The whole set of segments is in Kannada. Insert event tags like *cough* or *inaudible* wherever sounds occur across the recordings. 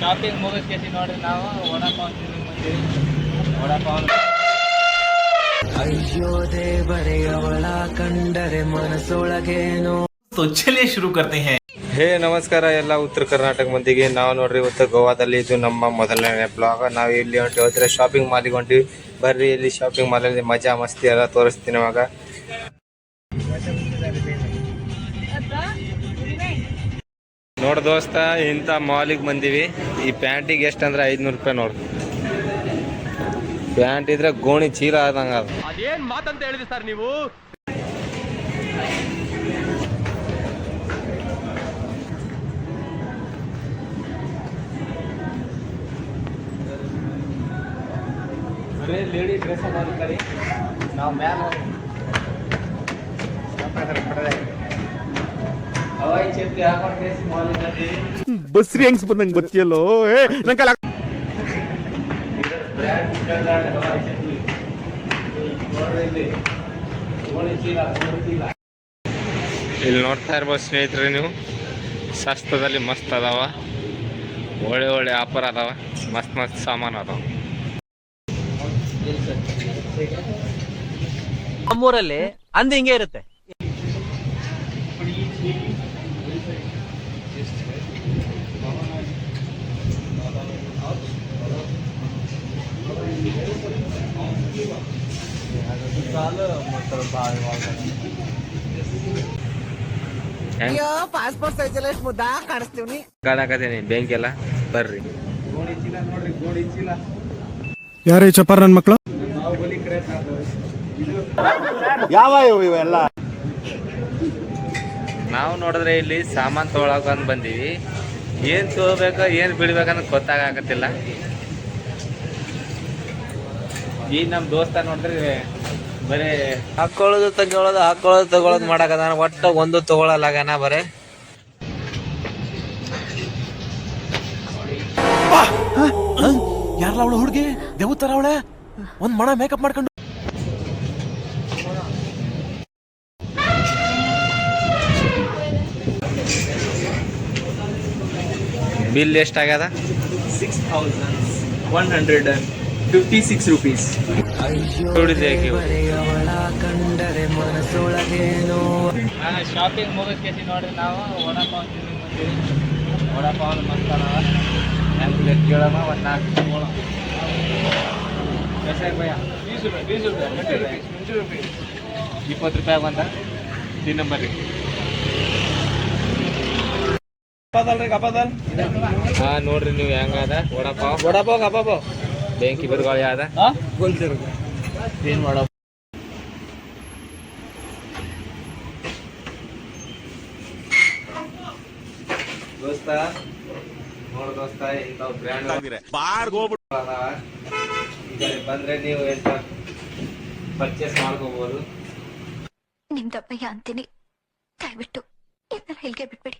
ಶಾಪಿಂಗ್ *laughs* ಮುಗಿಸ್ಕೇಸಿ ನೋಡ್ರಿ ನಾವು ಅಯ್ಯೋ ಅವಳ ಕಂಡರೆ ಮನಸ್ಸೊಳಗೇನು? ಚಲಿಯೇ ಶುರು ಕರ್ತೆ ಹೇ. ಹೇ ನಮಸ್ಕಾರ ಎಲ್ಲ ಉತ್ತರ ಕರ್ನಾಟಕ ಮಂದಿಗೆ. ನಾವು ನೋಡ್ರಿ ಇವತ್ತು ಗೋವಾದಲ್ಲಿ ಇದು ನಮ್ಮ ಮೊದಲನೇ ಬ್ಲಾಗ್ ನಾವು ಇಲ್ಲಿ ಹೊಂಟಿ ಹೋದ್ರೆ ಶಾಪಿಂಗ್ ಮಾಲಿಗೆ ಹೊಂಟಿವಿ. ಬರ್ರಿ ಇಲ್ಲಿ ಶಾಪಿಂಗ್ ಮಾಲಲ್ಲಿ ಮಜಾ ಮಸ್ತಿ ಎಲ್ಲ ತೋರಿಸ್ತೀನಿ ಇವಾಗ. ನೋಡ್ ದೋಸ್ತ ಇಂಥ ಮಾಲಿಗೆ ಬಂದೀವಿ. ಈ ಪ್ಯಾಂಟಿಗೆ ಎಷ್ಟಂದ್ರೆ ಐದ್ನೂರು ರೂಪಾಯಿ ನೋಡು. ಪ್ಯಾಂಟ್ ಇದ್ರೆ ಗೋಣಿ ಚೀಲ ಆದಂಗ ಅದು. ಅದೇನ್ ಮಾತಂತ ಹೇಳಿದ್ರಿ ಸರ್ ನೀವು? ಲೇಡಿ ಡ್ರೆಸ್ ಮಾಡಿ ನಾವು ಮ್ಯಾಲ ಬಸ್ರಿ ಹೆಂಗ್ಸ್ ಬಂದಂಗ್ ಗೊತ್ತಿಯಲ್ಲೋ? ಏ ನಂಗೆ ಇಲ್ಲಿ. ನೋಡ್ತಾ ಇರ್ಬೋದು ಸ್ನೇಹಿತರೆ ನೀವು. ಸಸ್ತದಲ್ಲಿ ಮಸ್ತ್ ಅದಾವ. ಒಳ್ಳೆ ಒಳ್ಳೆ ಆಫರ್ ಅದಾವ. ಮಸ್ತ್ ಮಸ್ತ್ ಸಾಮಾನು ಅದಾವ. ನಮ್ಮೂರಲ್ಲಿ ಅಂದ ಹಿಂಗೆ ಇರುತ್ತೆ. ಪಾಸ್ಪೋರ್ಟ್ ಸೈಜ್ ಎಲ್ಲ ಎಷ್ಟು ಮುದ್ದಾ ಕಾಣಿಸ್ತೀವಿ ಕಾಣಕತ್ತೀನಿ ಬ್ಯಾಂಕ್ ಎಲ್ಲ ಬರ್ರಿ. ಯಾರೇ ಚಪಾರ್ ನನ್ನ ಮಕ್ಕಳು ನಾವು ನೋಡಿದ್ರೆ ಇಲ್ಲಿ ಸಾಮಾನು ತೊಗೊಳಕಂತ ಬಂದೀವಿ. ಏನು ತೊಗೋಬೇಕು ಏನು ಬಿಡ್ಬೇಕನ್ನ ಗೊತ್ತಾಗತ್ತಿಲ್ಲ ಈ ನಮ್ಮ ದೋಸ್ತ ನೋಡಿದ್ರೆ ಬರೀ ಹಾಕೊಳ್ಳೋದು ತಗೊಳ್ಳೋದು ಹಾಕೊಳ್ಳೋದು ತಗೊಳ್ಳೋದು ಮಾಡಕದಾನ ಒಟ್ಟು ಒಂದು ತಗೊಳಲಾಗನ ಬರೇ. ಯಾರಲ್ಲ ಅವಳು ಹುಡುಗಿ? ದೇವತರ ಅವಳೆ? ಒಂದ್ ಮಣ ಮೇಕಪ್ ಮಾಡ್ಕೊಂಡು bill ಎಷ್ಟಾಗ್ಯದ? Six thousand one hundred fifty six rupees shopping ಮುಗಿಸ್ಕೇಸಿ ನೋಡ್ರಿ ನಾವು. ವಡಾಪಾವ್ ಬಂದೀವಿ. ವಡಾಪಾವ್ ಮಸ್ತ್ ಅದಾವ ಹೆಂಗ್ ಕೇಳಮ್ಮ ಒಂದು ನಾಲ್ಕು ತಗೊಳ ಭಯ ಇಪ್ಪತ್ತು ರೂಪಾಯಿ ಬಂದ? ತಿನ್ನಂಬರ್ರಿ ಹಾ ನೋಡ್ರಿ ನೀವು ಹೆಂಗದ ವಡಾಪಾವ್. ವಡಾಪಾವ್ ಕಬಾಬ್ ಬೆಂಕಿ ಬಿರುಗಾಳಿ ಅದ ಏನ್ ಮಾಡೋ? ದೋಸ್ತ ನೋಡ ದೋಸ್ತ ಇಂಥವು ಬ್ರ್ಯಾಂಡ್ ಈ ಕಡೆ ಬಂದ್ರೆ ನೀವು ಎಂತ ಪರ್ಚೇಸ್ ಮಾಡ್ಕೋಬಹುದು ನಿಮ್ ದಪ್ಪಯ್ಯ ಅಂತೀನಿ. ದಯವಿಟ್ಟು ಇದನ್ನ ಹೇಳಿಕೆ ಬಿಟ್ಬಿಡಿ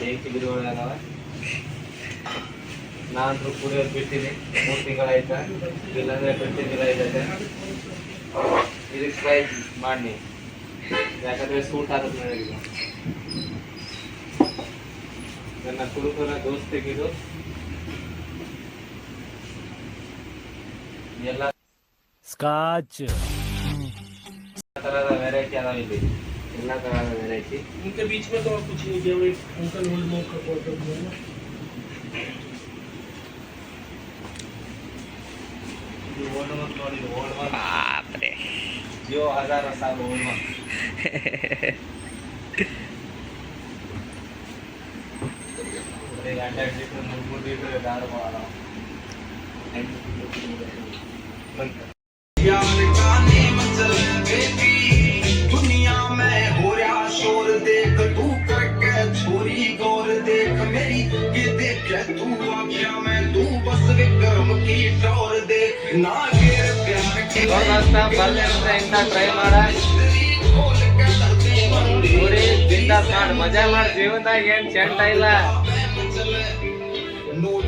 ಬೆಂಕಿ ಬಿರುಗಾಳಿ ಅದಾವ ನಾನು ಕುಡಿಯೋದು ಬಿಟ್ಟಿನಿ ಮೂರು ತಿಂಗಳಾಯ್ತಾ ಇಲ್ಲಾಂದ್ರೆ ಪ್ರತಿದಿನ ಇದ್ದದೆ ಇದಕ್ಕೆ ಟ್ರೈ ಮಾಡಿ ಯಾಕಂದ್ರೆ ಸೂಟ್ ಆಗುತ್ತೆ ನನಗೆ ನನ್ನ ಕುರುಕುರ ದೋಸ್ತಿಗಿದು ಎಲ್ಲ ಸ್ಕಾಚ್ ತರದ ವೆರೈಟಿ ಅದಾವ ಇಲ್ಲಿ ಎಲ್ಲ ತರದ ವೆರೈಟಿ उनके बीच में तो कुछ नहीं केवल एक अंकल ओल्ड मोक का फोटो *laughs* दुनिया में हो रहा शोर देख तू करके छोरी गौर देख मेरी ये देख तू आखिया में ಟ್ರೈ ಮಾಡ ನೋಡಿ ಬಿಂದಾಸ್ ಮಾಡಿ ಮಜಾ ಮಾಡಿ ಜೀವನದಾಗ ಏನು ಚೆಂದ ಇಲ್ಲ.